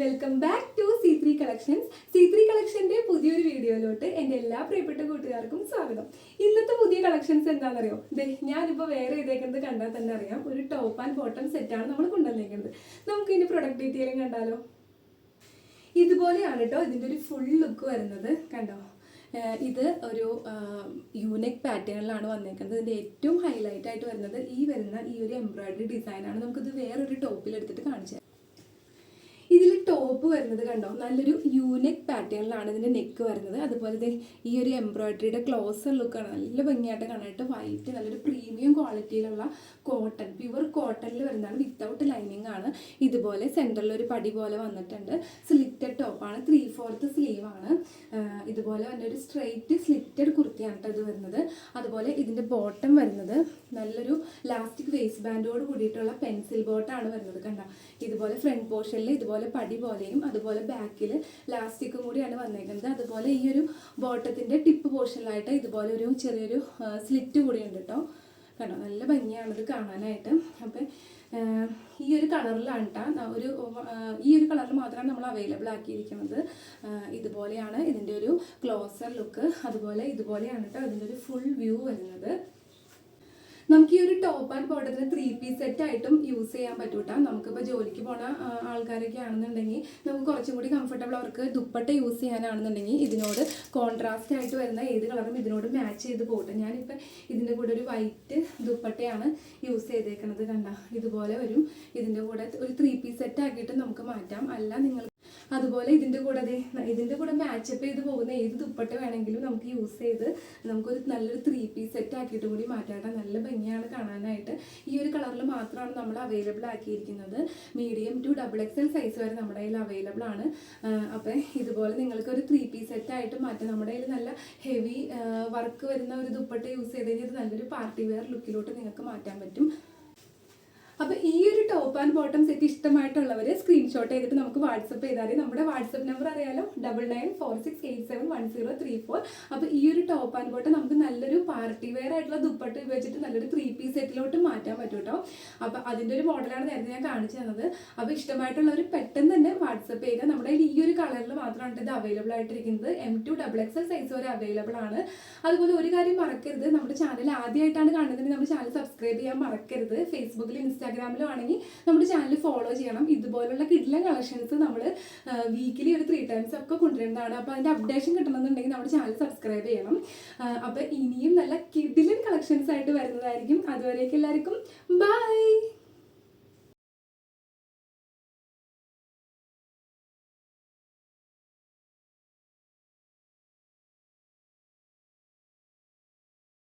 Welcome back to C three collections C three കളക്ഷന്റെ പുതിയൊരു വീഡിയോയിലോട്ട് എന്റെ എല്ലാ പ്രിയപ്പെട്ട കൂട്ടുകാർക്കും സ്വാഗതം. ഇന്നത്തെ പുതിയ കളക്ഷൻസ് എന്താണെന്നറിയോ? ദേ ഞാനിപ്പോൾ വേറെ ചെയ്തേക്കുന്നത് കണ്ടാൽ തന്നെ അറിയാം. ഒരു ടോപ്പ് ആൻഡ് ബോട്ടം സെറ്റാണ് നമ്മൾ കൊണ്ടുവന്നേക്കുന്നത് നമുക്ക് ഇതിന്റെ പ്രൊഡക്റ്റ് ഡീറ്റെയിലും കണ്ടാലോ? ഇതുപോലെയാണ് കേട്ടോ ഇതിന്റെ ഒരു ഫുൾ ലുക്ക് വരുന്നത്. കണ്ടോ? ഇത് ഒരു യൂണിക് പാറ്റേണിലാണ് വന്നേക്കുന്നത് ഇതിന്റെ ഏറ്റവും ഹൈലൈറ്റ് ആയിട്ട് വരുന്നത് ഈ വരുന്ന ഈ ഒരു എംബ്രോയ്ഡറി ഡിസൈനാണ് നമുക്കിത് വേറൊരു ടോപ്പിൽ എടുത്തിട്ട് കാണിച്ചു ടോപ്പ് വരുന്നത് കണ്ടോ? നല്ലൊരു യൂണിക് പാറ്റേണിലാണ് ഇതിന്റെ നെക്ക് വരുന്നത്. അതുപോലെ ഈ ഒരു എംബ്രോയിഡറിയുടെ ക്ലോസർ ലുക്കാണ് നല്ല ഭംഗിയായിട്ട് കാണാനായിട്ട് വൈറ്റ് നല്ലൊരു പ്രീമിയം ക്വാളിറ്റിയിലുള്ള കോട്ടൺ പ്യുവർ കോട്ടണിൽ വരുന്നതാണ്. വിത്തൗട്ട് ലൈനിങ് ആണ്. ഇതുപോലെ സെന്ററിൽ ഒരു പടി പോലെ വന്നിട്ടുണ്ട്. സ്ലിറ്റഡ് ടോപ്പാണ് ത്രീ ഫോർത്ത് സ്ലീവ് ആണ്. ഇതുപോലെ തന്നെ ഒരു സ്ട്രെയിറ്റ് സ്ലിറ്റഡ് കുർത്തിയാണ് ഇത് വരുന്നത്. അതുപോലെ ഇതിന്റെ ബോട്ടം വരുന്നത് നല്ലൊരു ലാസ്റ്റിക് വേസ്റ്റ് ബാൻഡോട് കൂടിയിട്ടുള്ള പെൻസിൽ ബോട്ടാണ് വരുന്നത് കണ്ട? ഇതുപോലെ ഫ്രണ്ട് പോർഷനിൽ ഇതുപോലെ പടി പോലെയും അതുപോലെ ബാക്കിൽ ലാസ്റ്റിക്കും കൂടിയാണ് വന്നേക്കുന്നത്. അതുപോലെ ഈ ഒരു ബോട്ടത്തിന്റെ ടിപ്പ് പോർഷനിലായിട്ട് ഇതുപോലെ ഒരു ചെറിയൊരു സ്ലിറ്റ് കൂടി ഉണ്ട് കേട്ടോ കണ്ടോ? നല്ല ഭംഗിയാണത് കാണാനായിട്ട്. അപ്പം ഈ ഒരു കളറിലാണ് കേട്ടോ ഒരു ഈ ഒരു കളറിൽ മാത്രമാണ് നമ്മൾ അവൈലബിൾ ആക്കിയിരിക്കുന്നത്. ഇതുപോലെയാണ് ഇതിന്റെ ഒരു ക്ലോസർ ലുക്ക് അതുപോലെ ഇതുപോലെയാണ് കേട്ടോ ഇതിന്റെ ഒരു ഫുൾ വ്യൂ വരുന്നത്. നമുക്ക് ഈ ഒരു ടോപ്പ് ആൻഡ് ബോട്ടത്തിന് ത്രീ പീസ് സെറ്റ് ആയിട്ടും യൂസ് ചെയ്യാൻ പറ്റൂട്ടാ. നമുക്കിപ്പോൾ ജോലിക്ക് പോണ ആൾക്കാരൊക്കെ ആണെന്നുണ്ടെങ്കിൽ നമുക്ക് കുറച്ചും കൂടി കംഫർട്ടബിൾ അവർക്ക് ദുപ്പട്ട യൂസ് ചെയ്യാനാണെന്നുണ്ടെങ്കിൽ ഇതിനോട് കോൺട്രാസ്റ്റ് ആയിട്ട് വരുന്ന ഏത് കളറും ഇതിനോട് മാച്ച് ചെയ്ത് പോകട്ടെ ഞാനിപ്പോൾ ഇതിന്റെ കൂടെ ഒരു വൈറ്റ് ദുപ്പട്ടയാണ് യൂസ് ചെയ്തേക്കുന്നത് കണ്ട. ഇതുപോലെ വരും. ഇതിന്റെ കൂടെ ഒരു ത്രീ പീസ് സെറ്റ് ആക്കിയിട്ട് നമുക്ക് മാറ്റാം. അല്ല നിങ്ങൾ അതുപോലെ ഇതിന്റെ കൂടെ ഇതിന്റെ കൂടെ മാച്ചപ്പ് ചെയ്ത് പോകുന്ന ഏത് ദുപ്പട്ട വേണമെങ്കിലും നമുക്ക് യൂസ് ചെയ്ത് നമുക്കൊരു നല്ലൊരു ത്രീ പീസ് സെറ്റ് ആക്കിയിട്ട് കൂടി മാറ്റാട്ടെ നല്ല ഭംഗിയാണ് കാണാനായിട്ട്. ഈ ഒരു കളറിൽ മാത്രമാണ് നമ്മൾ available ആക്കിയിരിക്കുന്നത്. Medium to double X L size വരെ നമ്മുടെ കയ്യിൽ അവൈലബിൾ ആണ്. അപ്പം ഇതുപോലെ നിങ്ങൾക്ക് ഒരു ത്രീ പീസ് സെറ്റ് ആയിട്ട് മാറ്റാം. നമ്മുടെ കയ്യിൽ നല്ല ഹെവി വർക്ക് വരുന്ന ഒരു ദുപ്പട്ട യൂസ് ചെയ്ത് കഴിഞ്ഞാൽ നല്ലൊരു പാർട്ടി വെയർ ലുക്കിലോട്ട് നിങ്ങൾക്ക് മാറ്റാൻ പറ്റും. അപ്പോൾ ഈ ഒരു ടോപ്പ് ആൻഡ് ബോട്ടം സെറ്റ് ഇഷ്ടമായിട്ടുള്ളവർ സ്ക്രീൻഷോട്ട് ചെയ്തിട്ട് നമുക്ക് വാട്സപ്പ് ചെയ്താൽ മതി. നമ്മുടെ വാട്സപ്പ് നമ്പർ അറിയാലോ? Double nine four six eight seven one zero three four അപ്പോൾ ഈ ഒരു ടോപ്പ് ആൻഡ് ബോട്ടം നമുക്ക് നല്ലൊരു പാർട്ടി വെയർ ആയിട്ടുള്ള ദുപ്പട്ട ഉപയോഗിച്ചിട്ട് നല്ലൊരു ത്രീ പീസ് സെറ്റിലോട്ട് മാറ്റാൻ പറ്റും കേട്ടോ. അപ്പോൾ അതിന്റെ ഒരു മോഡലാണ് നേരത്തെ ഞാൻ കാണിച്ചു തന്നത്. അപ്പോൾ ഇഷ്ടമായിട്ടുള്ളവർ പെട്ടെന്ന് തന്നെ വാട്സപ്പ് ചെയ്യുക. നമ്മുടെ ഈ ഒരു കളറിൽ മാത്രമാണ് ഇത് available ആയിട്ടിരിക്കുന്നത്. M to double X L size വരെ അവൈലബിൾ ആണ്. അതുപോലെ ഒരു കാര്യം മറക്കരുത്. നമ്മുടെ ചാനൽ ആദ്യമായിട്ടാണ് കാണുന്നത് നമ്മുടെ ചാനൽ സബ്സ്ക്രൈബ് ചെയ്യാൻ മറക്കരുത്. ഫേസ്ബുക്കിലും ഇൻസ്റ്റാഗ്രാമിലും ആണെങ്കിൽ നമ്മുടെ ചാനൽ ഫോളോ ചെയ്യണം. ഇതുപോലുള്ള കിഡിലെ കളക്ഷൻസ് നമ്മൾ വീക്കിലി ഒരു ത്രീ ടൈംസ് ഒക്കെ കൊണ്ടുവരുന്നതാണ്. അപ്പോൾ അതിന്റെ അപ്ഡേഷൻ കിട്ടണമെന്നുണ്ടെങ്കിൽ നമ്മുടെ ചാനൽ സബ്സ്ക്രൈബ് ചെയ്യണം. അപ്പോൾ ഇനിയും നല്ല കിഡിലൻ കളക്ഷൻസ് ആയിട്ട് വരുന്നതായിരിക്കും. അതുവരേക്കും എല്ലാവർക്കും ബൈ